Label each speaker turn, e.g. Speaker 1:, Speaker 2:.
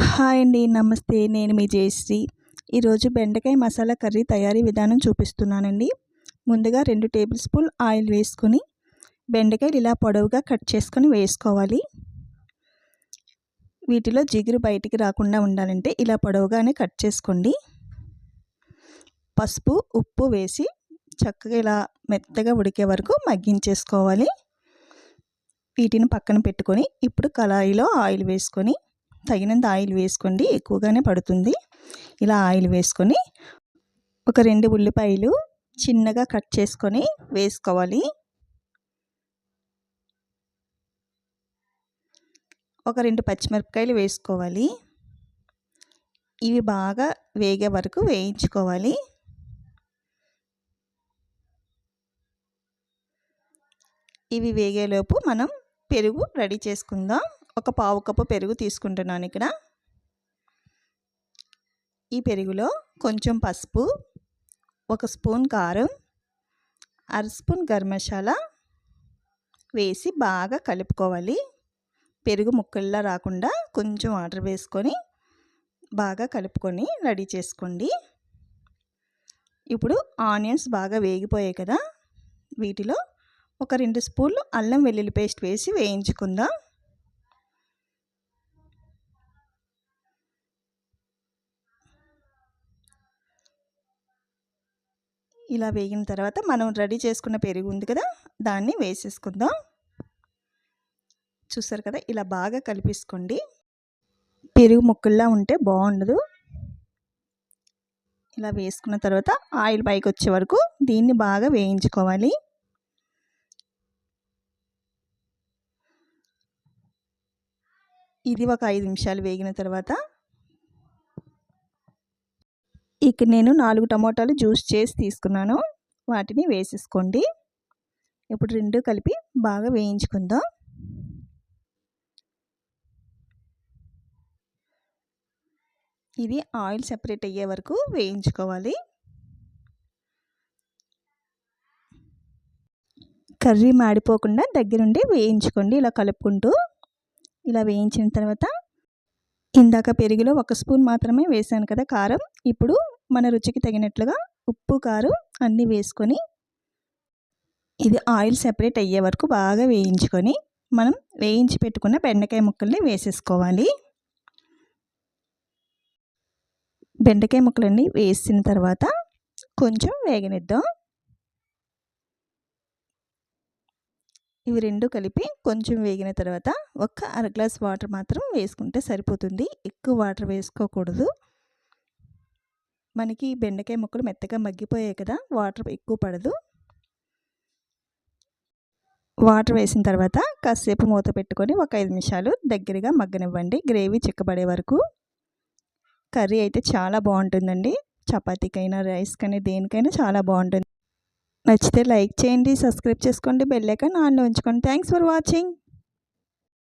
Speaker 1: Hi అండి నమస్తే. నేను మీ జయశ్రీ. ఈరోజు బెండకాయ మసాలా కర్రీ తయారీ విధానం చూపిస్తున్నానండి. ముందుగా రెండు టేబుల్ స్పూన్ ఆయిల్ వేసుకొని బెండకాయలు ఇలా పొడవుగా కట్ చేసుకొని వేసుకోవాలి. వీటిలో జిగురు బయటికి రాకుండా ఉండాలంటే ఇలా పొడవుగానే కట్ చేసుకోండి. పసుపు ఉప్పు వేసి చక్కగా ఇలా మెత్తగా ఉడికే వరకు మగ్గించేసుకోవాలి. వీటిని పక్కన పెట్టుకొని ఇప్పుడు కళాయిలో ఆయిల్ వేసుకొని తగినంత ఆయిల్ వేసుకోండి ఎక్కువగానే పడుతుంది. ఇలా ఆయిల్ వేసుకొని ఒక రెండు ఉల్లిపాయలు చిన్నగా కట్ చేసుకొని వేసుకోవాలి. ఒక రెండు పచ్చిమిరపకాయలు వేసుకోవాలి. ఇవి బాగా వేగే వరకు వేయించుకోవాలి. ఇవి వేగేలోపు మనం పెరుగు రెడీ చేసుకుందాం. ఒక పావు కప్పు పెరుగు తీసుకుంటున్నాను ఇక్కడ. ఈ పెరుగులో కొంచెం పసుపు ఒక స్పూన్ కారం అర స్పూన్ గరం మసాలా వేసి బాగా కలుపుకోవాలి. పెరుగు ముక్కల్లా రాకుండా కొంచెం వాటర్ వేసుకొని బాగా కలుపుకొని రెడీ చేసుకోండి. ఇప్పుడు ఆనియన్స్ బాగా వేగిపోయాయి కదా వీటిలో ఒక రెండు స్పూన్లు అల్లం వెల్లుల్లి పేస్ట్ వేసి వేయించుకుందాం. ఇలా వేగిన తర్వాత మనం రెడీ చేసుకున్న పెరుగు ఉంది కదా దాన్ని వేసేసుకుందాం. చూసారు కదా ఇలా బాగా కలిపేసుకోండి. పెరుగు ముక్కల్లా ఉంటే బాగుండదు. ఇలా వేసుకున్న తర్వాత ఆయిల్ పైకి వచ్చే వరకు దీన్ని బాగా వేయించుకోవాలి. ఇది ఒక ఐదు నిమిషాలు వేగిన తర్వాత ఇక్కడ నేను నాలుగు టమోటాలు జ్యూస్ చేసి తీసుకున్నాను. వాటిని వేసేసుకోండి. ఇప్పుడు రెండు కలిపి బాగా వేయించుకుందాం. ఇది ఆయిల్ సెపరేట్ అయ్యే వరకు వేయించుకోవాలి. కర్రీ మాడిపోకుండా దగ్గరుండి వేయించుకోండి. ఇలా కలుపుకుంటూ ఇలా వేయించిన తర్వాత ఇందాక పెరుగులో ఒక స్పూన్ మాత్రమే వేసాను కదా కారం. ఇప్పుడు మన రుచికి తగినట్లుగా ఉప్పు కారం అన్నీ వేసుకొని ఇది ఆయిల్ సెపరేట్ అయ్యే వరకు బాగా వేయించుకొని మనం వేయించి పెట్టుకున్న బెండకాయ ముక్కల్ని వేసేసుకోవాలి. బెండకాయ ముక్కలన్నీ వేసిన తర్వాత కొంచెం వేగనిద్దాం. ఇవి రెండు కలిపి కొంచెం వేగిన తర్వాత ఒక అర గ్లాస్ వాటర్ మాత్రం వేసుకుంటే సరిపోతుంది. ఎక్కువ వాటర్ వేసుకోకూడదు. మనకి బెండకాయ ముక్కలు మెత్తగా మగ్గిపోయాయి కదా వాటర్ ఎక్కువ పడదు. వాటర్ వేసిన తర్వాత కాసేపు మూత పెట్టుకొని ఒక ఐదు నిమిషాలు దగ్గరగా మగ్గనివ్వండి. గ్రేవీ చిక్కబడే వరకు. కర్రీ అయితే చాలా బాగుంటుందండి. చపాతీకైనా రైస్కైనా దేనికైనా చాలా బాగుంటుంది. నచ్చితే లైక్ చేయండి సబ్స్క్రైబ్ చేసుకోండి బెల్ ఐకాన్ ఆన్లో ఉంచుకోండి. Thanks for watching.